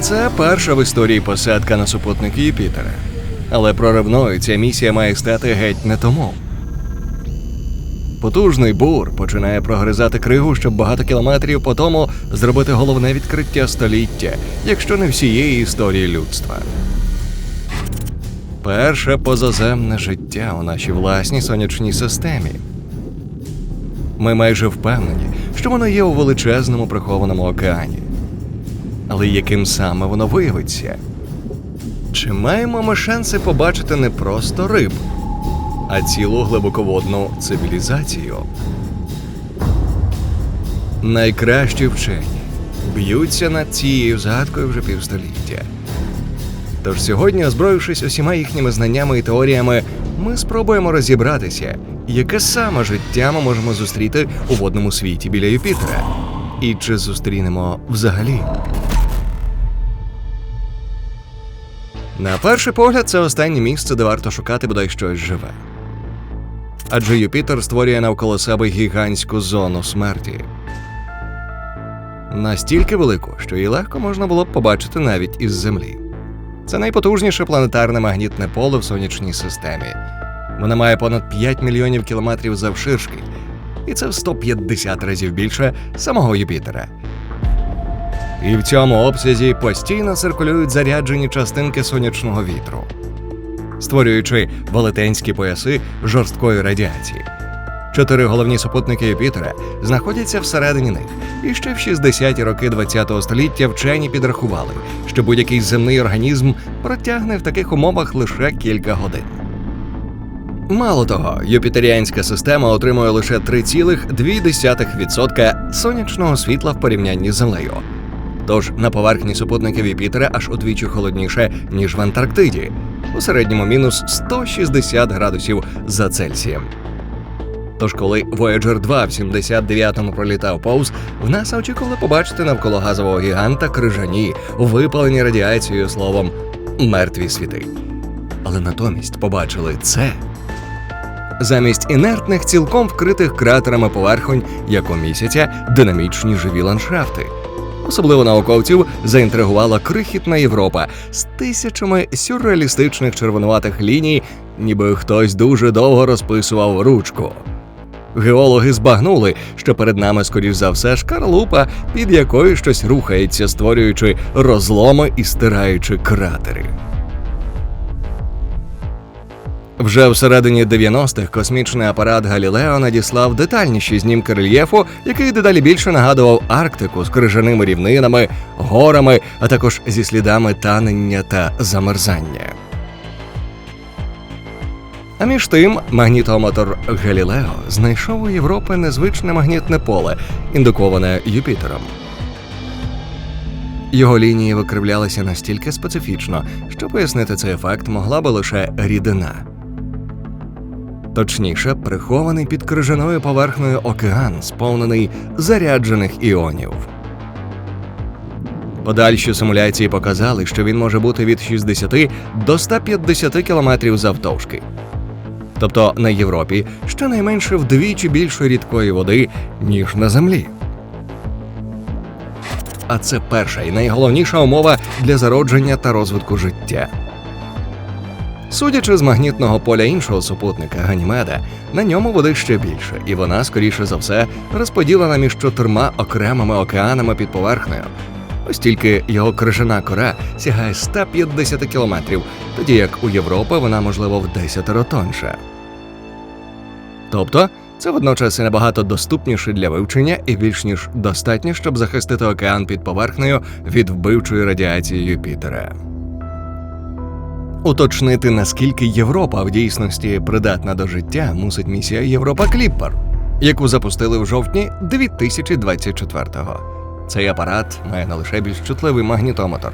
Це перша в історії посадка на супутник Юпітера. Але проривною ця місія має стати геть не тому. Потужний бур починає прогризати кригу, щоб багато кілометрів по тому зробити головне відкриття століття, якщо не всієї історії людства. Перше позаземне життя у нашій власній сонячній системі. Ми майже впевнені, що воно є у величезному прихованому океані. Але яким саме воно виявиться? Чи маємо ми шанси побачити не просто риб, а цілу глибоководну цивілізацію? Найкращі вчені б'ються над цією згадкою вже півстоліття. Тож сьогодні, озброївшись усіма їхніми знаннями і теоріями, ми спробуємо розібратися, яке саме життя ми можемо зустріти у водному світі біля Юпітера, і чи зустрінемо взагалі. На перший погляд, це останнє місце, де варто шукати бодай щось живе. Адже Юпітер створює навколо себе гігантську зону смерті. Настільки велику, що її легко можна було б побачити навіть із Землі. Це найпотужніше планетарне магнітне поле в сонячній системі. Вона має понад 5 мільйонів кілометрів завширшки, і це в 150 разів більше самого Юпітера. І в цьому обсязі постійно циркулюють заряджені частинки сонячного вітру, створюючи велетенські пояси жорсткої радіації. Чотири головні супутники Юпітера знаходяться всередині них, і ще в 60-ті роки ХХ століття вчені підрахували, що будь-який земний організм протягне в таких умовах лише кілька годин. Мало того, юпітеріанська система отримує лише 3,2% сонячного світла в порівнянні з Землею. Тож на поверхні супутників Юпітера аж удвічі холодніше, ніж в Антарктиді, у середньому мінус 160 градусів за Цельсієм. Тож, коли Voyager 2 в 79-му пролітав повз, в НАСА очікували побачити навколо газового гіганта крижані, випалені радіацією словом мертві світи. Але натомість побачили це. Замість інертних, цілком вкритих кратерами поверхонь, як у місяця, динамічні живі ландшафти. Особливо науковців заінтригувала крихітна Європа з тисячами сюрреалістичних червонуватих ліній, ніби хтось дуже довго розписував ручку. Геологи збагнули, що перед нами, скоріш за все, шкарлупа, під якою щось рухається, створюючи розломи і стираючи кратери. Вже всередині 90-х космічний апарат Галілео надіслав детальніші знімки рельєфу, який дедалі більше нагадував Арктику з крижаними рівнинами, горами, а також зі слідами танення та замерзання. А між тим, магнітомотор Галілео знайшов у Європи незвичне магнітне поле, індуковане Юпітером. Його лінії викривлялися настільки специфічно, що пояснити цей ефект могла би лише рідина. Точніше, прихований під крижаною поверхнею океан, сповнений заряджених іонів. Подальші симуляції показали, що він може бути від 60 до 150 кілометрів завтовшки. Тобто на Європі щонайменше вдвічі більше рідкої води, ніж на землі. А це перша і найголовніша умова для зародження та розвитку життя. Судячи з магнітного поля іншого супутника Ганімеда, на ньому води ще більше, і вона, скоріше за все, розподілена між чотирма окремими океанами під поверхнею. Ось тільки його крижана кора сягає 150 кілометрів, тоді як у Європи вона, можливо, в десятеро тонша. Тобто, це водночас і набагато доступніше для вивчення і більш ніж достатньо, щоб захистити океан під поверхнею від вбивчої радіації Юпітера. Уточнити, наскільки Європа в дійсності придатна до життя, мусить місія Європа Кліппер, яку запустили в жовтні 2024-го. Цей апарат має не лише більш чутливий магнітометр,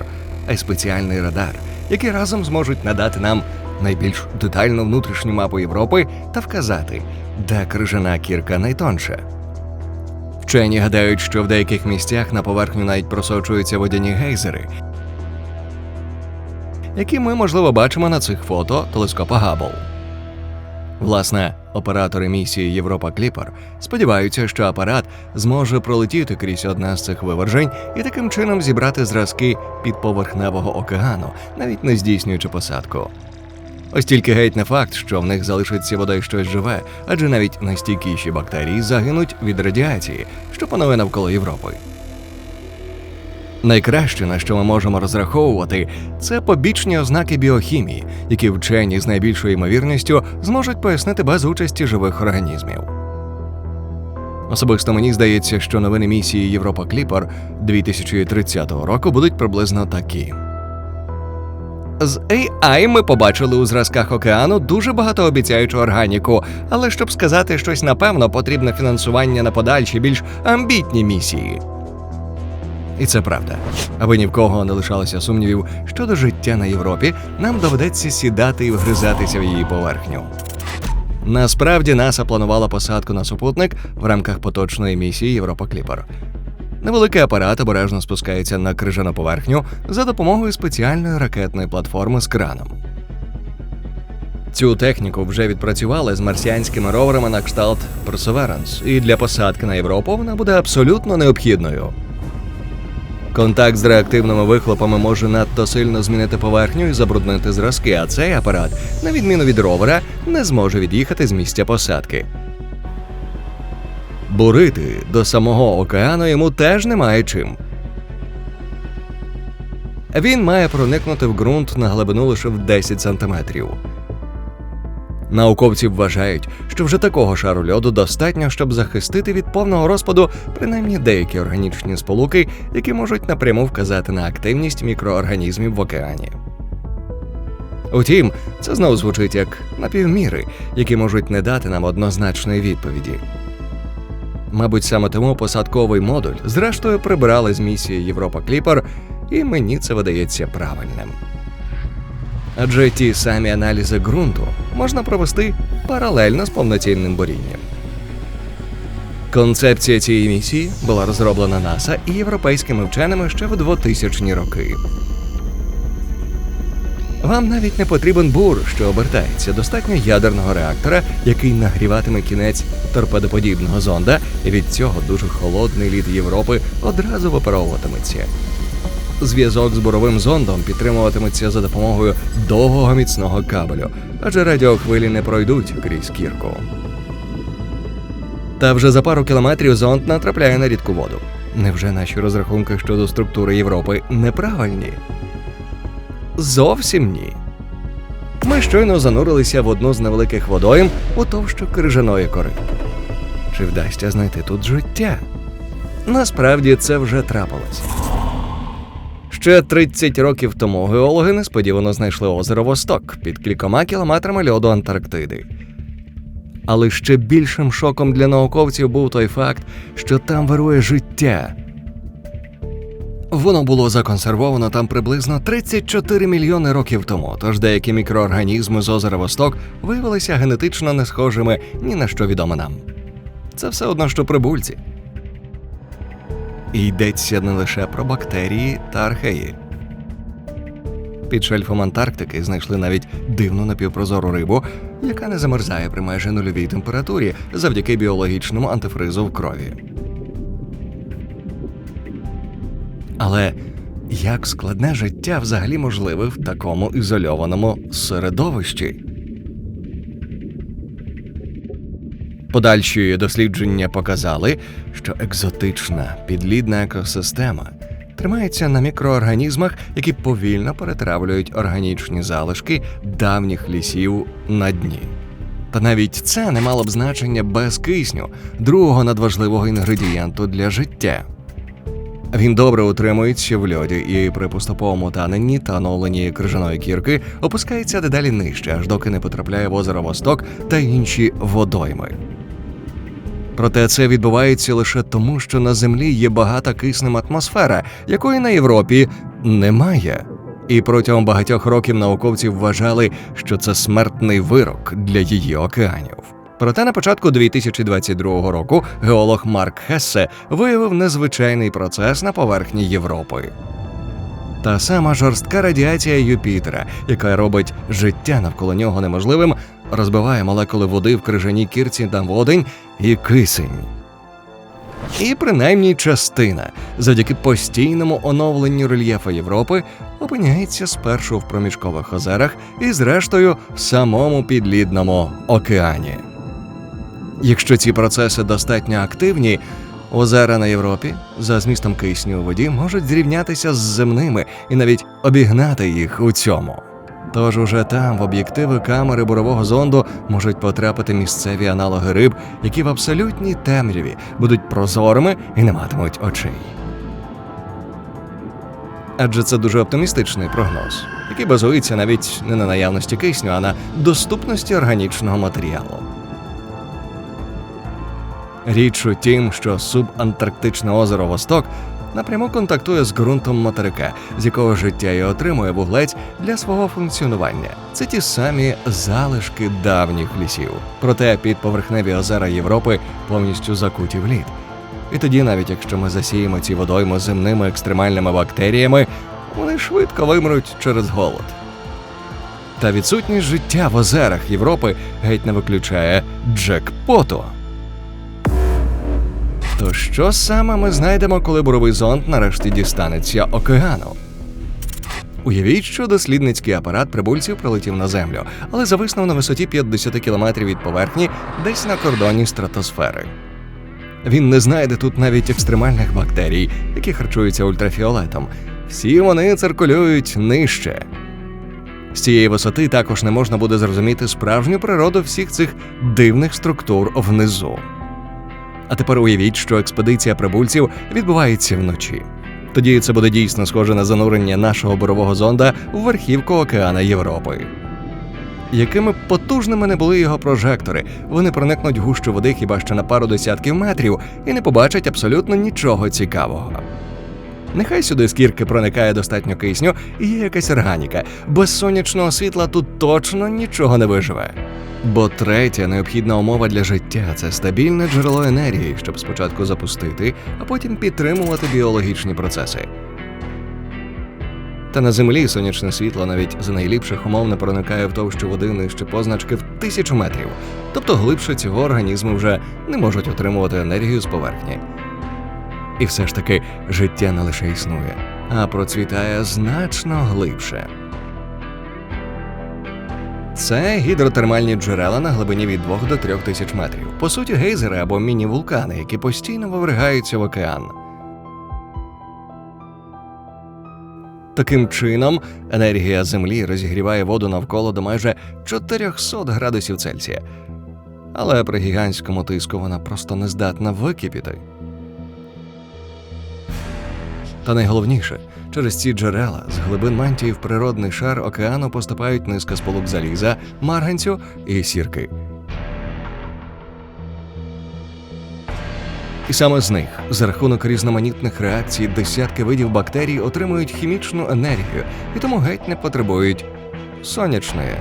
а й спеціальний радар, який разом зможуть надати нам найбільш детальну внутрішню мапу Європи та вказати, де крижана кірка найтонша. Вчені гадають, що в деяких місцях на поверхню навіть просочуються водяні гейзери, які ми, можливо, бачимо на цих фото телескопа Габл. Власне, Оператори місії Європа Кліпер сподіваються, що апарат зможе пролетіти крізь одне з цих вивержень і таким чином зібрати зразки підповерхневого океану, навіть не здійснюючи посадку. Ось тільки геть не факт, що в них залишиться бодай щось живе, адже навіть найстійкіші бактерії загинуть від радіації, що панує навколо Європи. Найкраще, на що ми можемо розраховувати, це побічні ознаки біохімії, які вчені з найбільшою ймовірністю зможуть пояснити без участі живих організмів. Особисто мені здається, що новини місії Європа Кліпер 2030 року будуть приблизно такі. З AI ми побачили у зразках океану дуже багатообіцяючу органіку, але щоб сказати щось напевно, потрібне фінансування на подальші більш амбітні місії. І це правда. Аби ні в кого не лишалося сумнівів щодо життя на Європі, нам доведеться сідати і вгризатися в її поверхню. Насправді НАСА планувала посадку на супутник в рамках поточної місії Європа Кліпер. Невеликий апарат обережно спускається на крижану поверхню за допомогою спеціальної ракетної платформи з краном. Цю техніку вже відпрацювали з марсіанськими роверами на кшталт Perseverance, і для посадки на Європу вона буде абсолютно необхідною. Контакт з реактивними вихлопами може надто сильно змінити поверхню і забруднити зразки, а цей апарат, на відміну від ровера, не зможе від'їхати з місця посадки. Бурити до самого океану йому теж немає чим. Він має проникнути в ґрунт на глибину лише в 10 сантиметрів. Науковці вважають, що вже такого шару льоду достатньо, щоб захистити від повного розпаду принаймні деякі органічні сполуки, які можуть напряму вказати на активність мікроорганізмів в океані. Утім, це знову звучить як напівміри, які можуть не дати нам однозначної відповіді. Мабуть, саме тому посадковий модуль зрештою прибирали з місії Європа Кліпер, і мені це видається правильним. Адже ті самі аналізи ґрунту можна провести паралельно з повноцінним бурінням. Концепція цієї місії була розроблена НАСА і європейськими вченими ще в 2000-ні роки. Вам навіть не потрібен бур, що обертається. Достатньо ядерного реактора, який нагріватиме кінець торпедоподібного зонда, і від цього дуже холодний лід Європи одразу випаровуватиметься. Зв'язок з буровим зондом підтримуватиметься за допомогою довгого міцного кабелю, адже радіохвилі не пройдуть крізь кірку. Та вже за пару кілометрів зонд натрапляє на рідку воду. Невже наші розрахунки щодо структури Європи неправильні? Зовсім ні. Ми щойно занурилися в одну з невеликих водойм у товщу крижаної кори. Чи вдасться знайти тут життя? Насправді це вже трапилось. Ще 30 років тому геологи несподівано знайшли озеро Восток під кількома кілометрами льоду Антарктиди. Але ще більшим шоком для науковців був той факт, що там вирує життя. Воно було законсервовано там приблизно 34 мільйони років тому, тож деякі мікроорганізми з озера Восток виявилися генетично не схожими ні на що відоме нам. Це все одно, що прибульці. І йдеться не лише про бактерії та археї. Під шельфом Антарктики знайшли навіть дивну напівпрозору рибу, яка не замерзає при майже нульовій температурі завдяки біологічному антифризу в крові. Але як складне життя взагалі можливе в такому ізольованому середовищі? Подальші дослідження показали, що екзотична підлідна екосистема тримається на мікроорганізмах, які повільно перетравлюють органічні залишки давніх лісів на дні. Та навіть це не мало б значення без кисню, другого надважливого інгредієнту для життя. Він добре утримується в льоді і при поступовому таненні та оновленні крижаної кірки опускається дедалі нижче, аж доки не потрапляє в озеро Восток та інші водойми. Проте це відбувається лише тому, що на землі є багата киснем атмосфера, якої на Європі немає. І протягом багатьох років науковці вважали, що це смертний вирок для її океанів. Проте на початку 2022 року геолог Марк Хессе виявив незвичайний процес на поверхні Європи. Та сама жорстка радіація Юпітера, яка робить життя навколо нього неможливим, розбиває молекули води в крижаній кірці на водень і кисень. І принаймні частина, завдяки постійному оновленню рельєфу Європи, опиняється спершу в проміжкових озерах і, зрештою, в самому підлідному океані. Якщо ці процеси достатньо активні, озера на Європі за змістом кисню у воді можуть зрівнятися з земними і навіть обігнати їх у цьому. Тож уже там, в об'єктиви камери бурового зонду, можуть потрапити місцеві аналоги риб, які в абсолютній темряві будуть прозорими і не матимуть очей. Адже це дуже оптимістичний прогноз, який базується навіть не на наявності кисню, а на доступності органічного матеріалу. Річ у тім, що субантарктичне озеро Восток напряму контактує з ґрунтом материка, з якого життя і отримує вуглець для свого функціонування. Це ті самі залишки давніх лісів. Проте підповерхневі озера Європи повністю закуті в лід. І тоді, навіть якщо ми засіємо ці водойми земними екстремальними бактеріями, вони швидко вимруть через голод. Та відсутність життя в озерах Європи геть не виключає джекпоту. То що саме ми знайдемо, коли буровий зонд нарешті дістанеться океану? Уявіть, що дослідницький апарат прибульців прилетів на землю, але зависнув на висоті 50 кілометрів від поверхні, десь на кордоні стратосфери. Він не знайде тут навіть екстремальних бактерій, які харчуються ультрафіолетом. Всі вони циркулюють нижче. З цієї висоти також не можна буде зрозуміти справжню природу всіх цих дивних структур внизу. А тепер уявіть, що експедиція прибульців відбувається вночі. Тоді це буде дійсно схоже на занурення нашого борового зонда в верхівку океана Європи. Якими потужними не були його прожектори, вони проникнуть гущу води хіба що на пару десятків метрів і не побачать абсолютно нічого цікавого. Нехай сюди з проникає достатньо кисню і є якась органіка. Без сонячного світла тут точно нічого не виживе. Бо третя необхідна умова для життя це стабільне джерело енергії, щоб спочатку запустити, а потім підтримувати біологічні процеси. Та на землі сонячне світло навіть за найліпших умов не проникає в товщу води нижче позначки в тисячу метрів, тобто глибше цього організми вже не можуть отримувати енергію з поверхні. І все ж таки життя не лише існує, а процвітає значно глибше. Це гідротермальні джерела на глибині від 2 до 3 тисяч метрів. По суті, гейзери або міні-вулкани, які постійно вивергаються в океан. Таким чином, енергія Землі розігріває воду навколо до майже 400 градусів Цельсія. Але при гігантському тиску вона просто не здатна википіти. Та найголовніше, через ці джерела з глибин мантії в природний шар океану поступають низка сполук заліза, марганцю і сірки. І саме з них, за рахунок різноманітних реакцій, десятки видів бактерій отримують хімічну енергію і тому геть не потребують сонячної.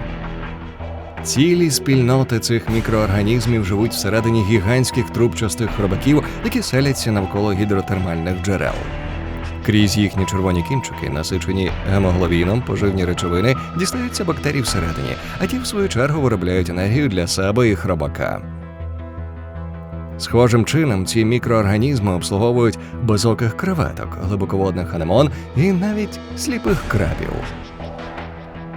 Цілі спільноти цих мікроорганізмів живуть всередині гігантських трубчастих хробаків, які селяться навколо гідротермальних джерел. Крізь їхні червоні кінчики, насичені гемоглобіном, поживні речовини, дістаються бактерії всередині, а ті, в свою чергу, виробляють енергію для себе і хробака. Схожим чином ці мікроорганізми обслуговують безоких креветок, глибоководних анемон і навіть сліпих крабів.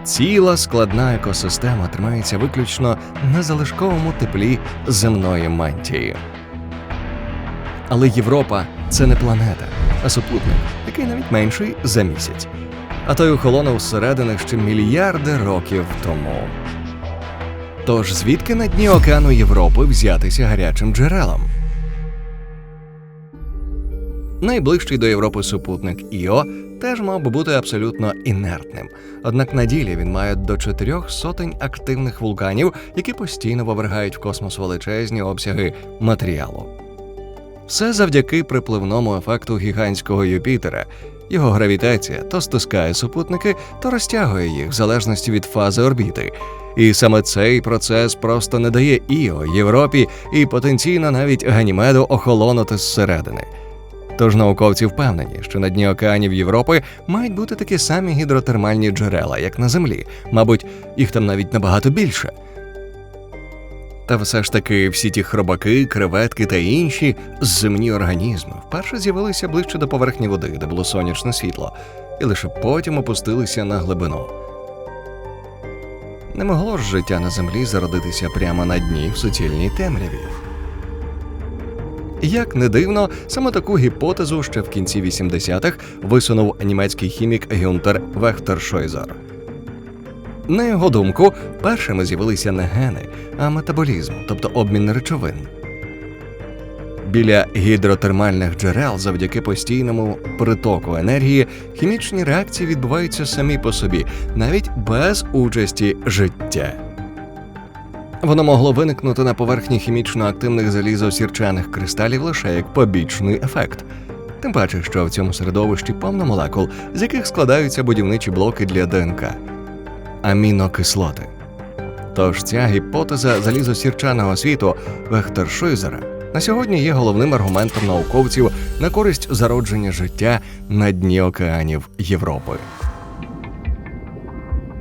Ціла складна екосистема тримається виключно на залишковому теплі земної мантії. Але Європа це не планета, а супутник, який навіть менший за місяць. А той охолонув зсередини ще мільярди років тому. Тож звідки на дні океану Європи взятися гарячим джерелом? Найближчий до Європи супутник Іо теж мав би бути абсолютно інертним. Однак на ділі він має до чотирьох сотень активних вулканів, які постійно вивергають в космос величезні обсяги матеріалу. Все завдяки припливному ефекту гігантського Юпітера. Його гравітація то стискає супутники, то розтягує їх в залежності від фази орбіти. І саме цей процес просто не дає Іо Європі і потенційно навіть Ганімеду охолонути зсередини. Тож науковці впевнені, що на дні океанів Європи мають бути такі самі гідротермальні джерела, як на Землі. Мабуть, їх там навіть набагато більше. Та все ж таки всі ті хробаки, креветки та інші земні організми вперше з'явилися ближче до поверхні води, де було сонячне світло, і лише потім опустилися на глибину. Не могло ж життя на землі зародитися прямо на дні в суцільній темряві. Як не дивно, саме таку гіпотезу ще в кінці 80-х висунув німецький хімік Гюнтер Вехтершойзер. На його думку, першими з'явилися не гени, а метаболізм, тобто обмін речовин. Біля гідротермальних джерел завдяки постійному притоку енергії хімічні реакції відбуваються самі по собі, навіть без участі життя. Воно могло виникнути на поверхні хімічно активних залізосірчаних кристалів лише як побічний ефект. Тим паче, що в цьому середовищі повно молекул, з яких складаються будівничі блоки для ДНК амінокислоти. Тож ця гіпотеза залізосірчаного світу Вехтершойзера на сьогодні є головним аргументом науковців на користь зародження життя на дні океанів Європи.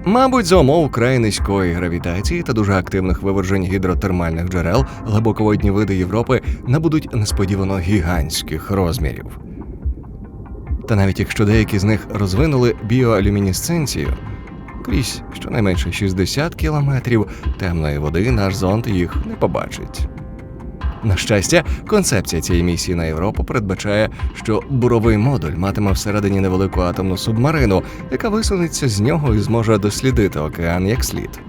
Мабуть, за умов край низької гравітації та дуже активних вивержень гідротермальних джерел глибоководні види Європи набудуть несподівано гігантських розмірів. Та навіть якщо деякі з них розвинули біолюмінесценцію, крізь щонайменше 60 кілометрів темної води наш зонд їх не побачить. На щастя, концепція цієї місії на Європу передбачає, що буровий модуль матиме всередині невелику атомну субмарину, яка висунеться з нього і зможе дослідити океан як слід.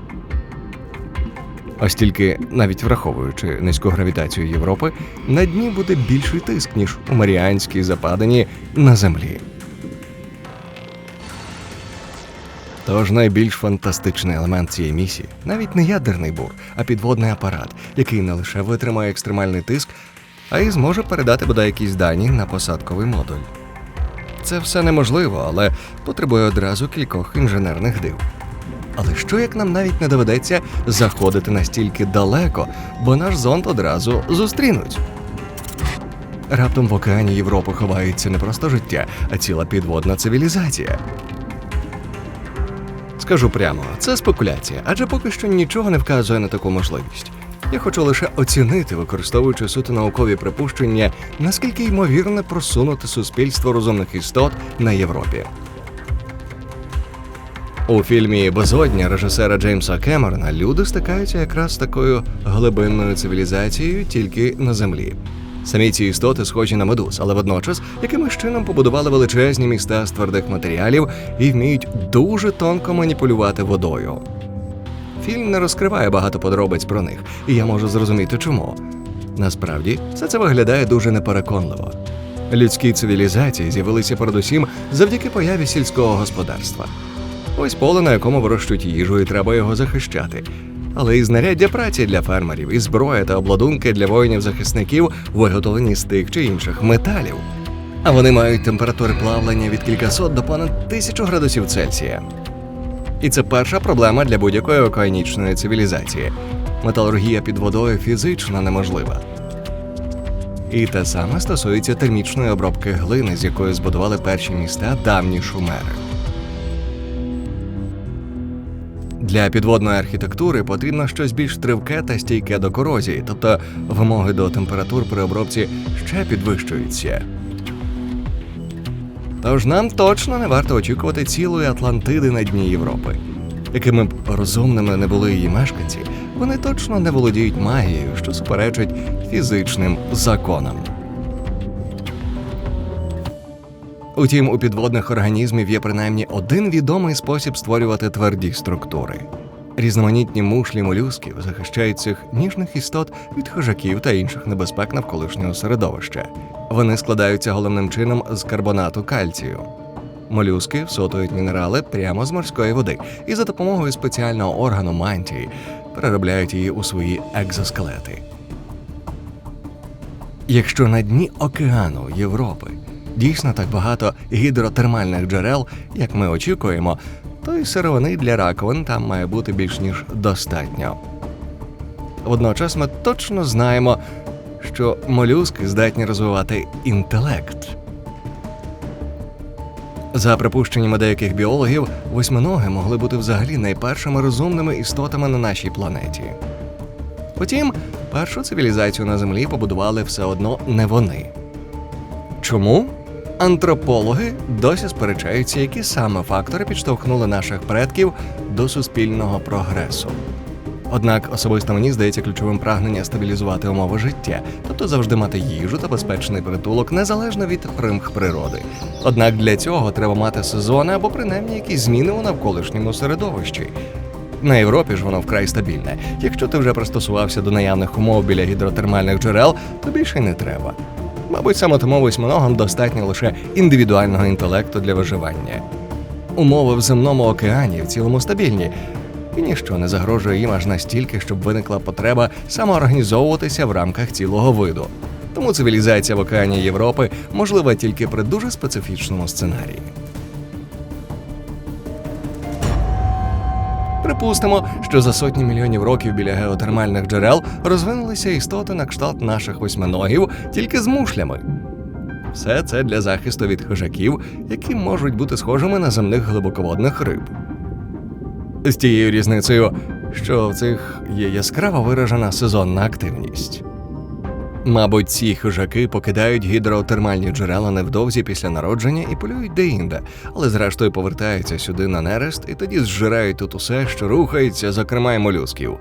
Ось тільки, навіть враховуючи низьку гравітацію Європи, на дні буде більший тиск, ніж у Маріанській западині на землі. Тож найбільш фантастичний елемент цієї місії навіть не ядерний бур, а підводний апарат, який не лише витримає екстремальний тиск, а й зможе передати бодай якісь дані на посадковий модуль. Це все неможливо, але потребує одразу кількох інженерних див. Але що як нам навіть не доведеться заходити настільки далеко, бо наш зонд одразу зустрінуть? Раптом в океані Європи ховається не просто життя, а ціла підводна цивілізація. Скажу прямо, це спекуляція, адже поки що нічого не вказує на таку можливість. Я хочу лише оцінити, використовуючи суто наукові припущення, наскільки ймовірно просунути суспільство розумних істот на Європі. У фільмі Безодня режисера Джеймса Кемерона люди стикаються якраз з такою глибинною цивілізацією тільки на землі. Самі ці істоти схожі на медуз, але водночас якимось чином побудували величезні міста з твердих матеріалів і вміють дуже тонко маніпулювати водою. Фільм не розкриває багато подробиць про них, і я можу зрозуміти чому. Насправді, все це виглядає дуже непереконливо. Людські цивілізації з'явилися передусім завдяки появі сільського господарства. Ось поле, на якому вирощують їжу, і треба його захищати. Але і знаряддя праці для фермерів, і зброя та обладунки для воїнів-захисників виготовлені з тих чи інших металів. А вони мають температури плавлення від кількасот до понад тисячу градусів Цельсія. І це перша проблема для будь-якої океанічної цивілізації. Металургія під водою фізично неможлива. І те саме стосується термічної обробки глини, з якої збудували перші міста давні шумери. Для підводної архітектури потрібно щось більш тривке та стійке до корозії, тобто вимоги до температур при обробці ще підвищуються. Тож нам точно не варто очікувати цілої Атлантиди на дні Європи. Якими б розумними не були її мешканці, вони точно не володіють магією, що суперечить фізичним законам. Утім, у підводних організмів є принаймні один відомий спосіб створювати тверді структури. Різноманітні мушлі молюсків захищають цих ніжних істот від хижаків та інших небезпек навколишнього середовища. Вони складаються головним чином з карбонату кальцію. Молюски всотують мінерали прямо з морської води і за допомогою спеціального органу мантії переробляють її у свої екзоскелети. Якщо на дні океану Європи дійсно так багато гідротермальних джерел, як ми очікуємо, то й сировини для раковин там має бути більш ніж достатньо. Водночас ми точно знаємо, що молюски здатні розвивати інтелект. За припущеннями деяких біологів, восьминоги могли бути взагалі найпершими розумними істотами на нашій планеті. Утім, першу цивілізацію на землі побудували все одно не вони. Чому? Антропологи досі сперечаються, які саме фактори підштовхнули наших предків до суспільного прогресу. Однак особисто мені здається ключовим прагнення стабілізувати умови життя, тобто завжди мати їжу та безпечний притулок незалежно від примх природи. Однак для цього треба мати сезони або принаймні якісь зміни у навколишньому середовищі. На Європі ж воно вкрай стабільне. Якщо ти вже пристосувався до наявних умов біля гідротермальних джерел, то більше й не треба. Мабуть, саме тому восьминогам достатньо лише індивідуального інтелекту для виживання. Умови в земному океані в цілому стабільні, і ніщо не загрожує їм аж настільки, щоб виникла потреба самоорганізовуватися в рамках цілого виду. Тому цивілізація в океані Європи можлива тільки при дуже специфічному сценарії. Припустимо, що за сотні мільйонів років біля геотермальних джерел розвинулися істоти на кшталт наших восьминогів тільки з мушлями. Все це для захисту від хижаків, які можуть бути схожими на земних глибоководних риб. З тією різницею, що в цих є яскраво виражена сезонна активність. Мабуть, ці хижаки покидають гідротермальні джерела невдовзі після народження і полюють деінде, але зрештою повертаються сюди на нерест і тоді зжирають тут усе, що рухається, зокрема й молюсків.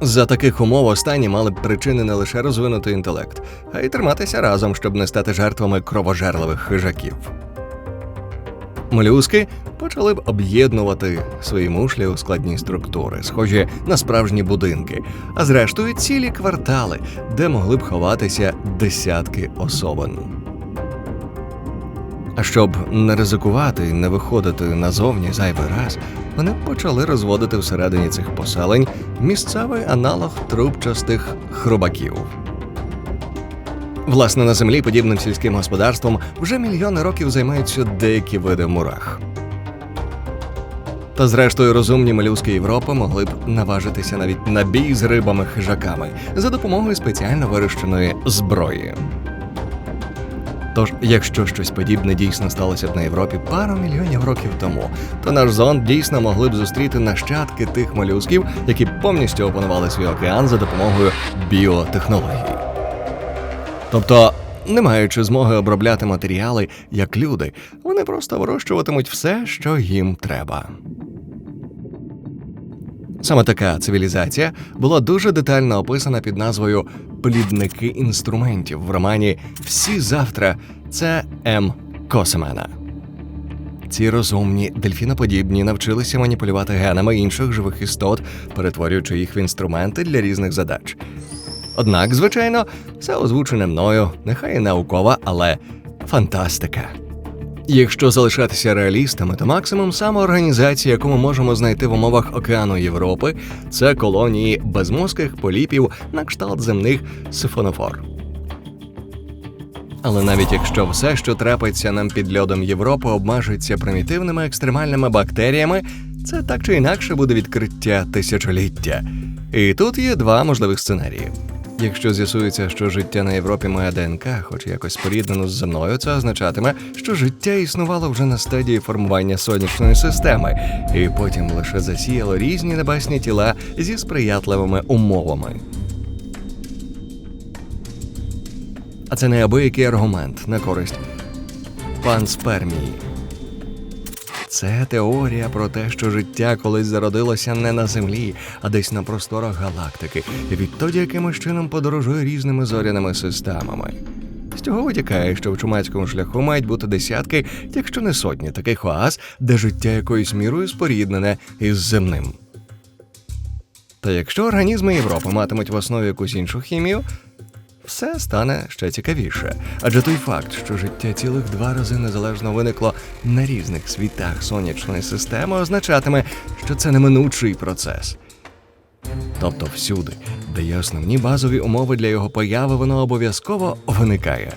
За таких умов останні мали б причини не лише розвинути інтелект, а й триматися разом, щоб не стати жертвами кровожерливих хижаків. Молюски почали б об'єднувати свої мушлі у складні структури, схожі на справжні будинки, а зрештою цілі квартали, де могли б ховатися десятки особин. А щоб не ризикувати і не виходити назовні зайвий раз, вони почали розводити всередині цих поселень місцевий аналог трубчастих хробаків. Власне, на землі подібним сільським господарством вже мільйони років займаються деякі види мурах. Та зрештою розумні молюски Європи могли б наважитися навіть на бій з рибами-хижаками за допомогою спеціально вирощеної зброї. Тож, якщо щось подібне дійсно сталося б на Європі пару мільйонів років тому, то наш зонд дійсно могли б зустріти нащадки тих молюсків, які повністю опанували свій океан за допомогою біотехнологій. Тобто, не маючи змоги обробляти матеріали як люди, вони просто вирощуватимуть все, що їм треба. Саме така цивілізація була дуже детально описана під назвою Плідники інструментів в романі Всі завтра це М. Косемена. Ці розумні дельфіноподібні навчилися маніпулювати генами інших живих істот, перетворюючи їх в інструменти для різних задач. Однак, звичайно, все озвучене мною, нехай і наукова, але фантастика. Якщо залишатися реалістами, то максимум самоорганізації, яку ми можемо знайти в умовах океану Європи, це колонії безмозких поліпів на кшталт земних сифонофор. Але навіть якщо все, що трапиться нам під льодом Європи, обмежується примітивними екстремальними бактеріями, це так чи інакше буде відкриття тисячоліття. І тут є два можливих сценарії. Якщо з'ясується, що життя на Європі має ДНК, хоч якось споріднено з земною, це означатиме, що життя існувало вже на стадії формування сонячної системи, і потім лише засіяло різні небесні тіла зі сприятливими умовами. А це неабиякий аргумент на користь панспермії. Це теорія про те, що життя колись зародилося не на землі, а десь на просторах галактики, і відтоді якимось чином подорожує різними зоряними системами. З цього витікає, що в чумацькому шляху мають бути десятки, якщо не сотні таких оаз, де життя якоюсь мірою споріднене із земним. Та якщо організми Європи матимуть в основі якусь іншу хімію, все стане ще цікавіше. Адже той факт, що життя цілих два рази незалежно виникло на різних світах сонячної системи, означатиме, що це неминучий процес. Тобто всюди, де є основні базові умови для його появи, воно обов'язково виникає.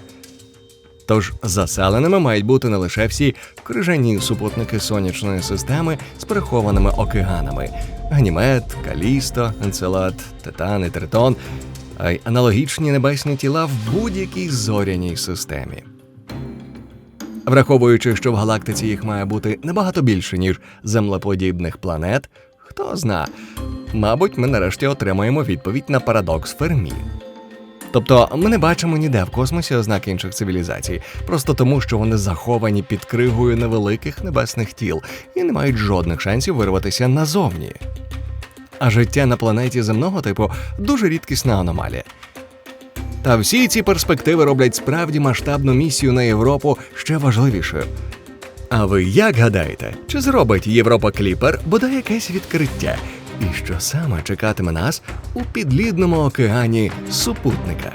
Тож заселеними мають бути не лише всі крижані супутники сонячної системи з прихованими океанами: Ганімед, Калісто, Енцелад, Титан і Тритон, а й аналогічні небесні тіла в будь-якій зоряній системі. Враховуючи, що в галактиці їх має бути набагато більше, ніж землеподібних планет, Хто зна. Мабуть, ми нарешті отримаємо відповідь на парадокс Фермі. Тобто ми не бачимо ніде в космосі ознак інших цивілізацій, просто тому, що вони заховані під кригою невеликих небесних тіл і не мають жодних шансів вирватися назовні. А життя на планеті земного типу дуже рідкісна аномалія. Та всі ці перспективи роблять справді масштабну місію на Європу ще важливішою. А ви як гадаєте, чи зробить Європа Кліпер бодай якесь відкриття? І що саме чекатиме нас у підлідному океані супутника?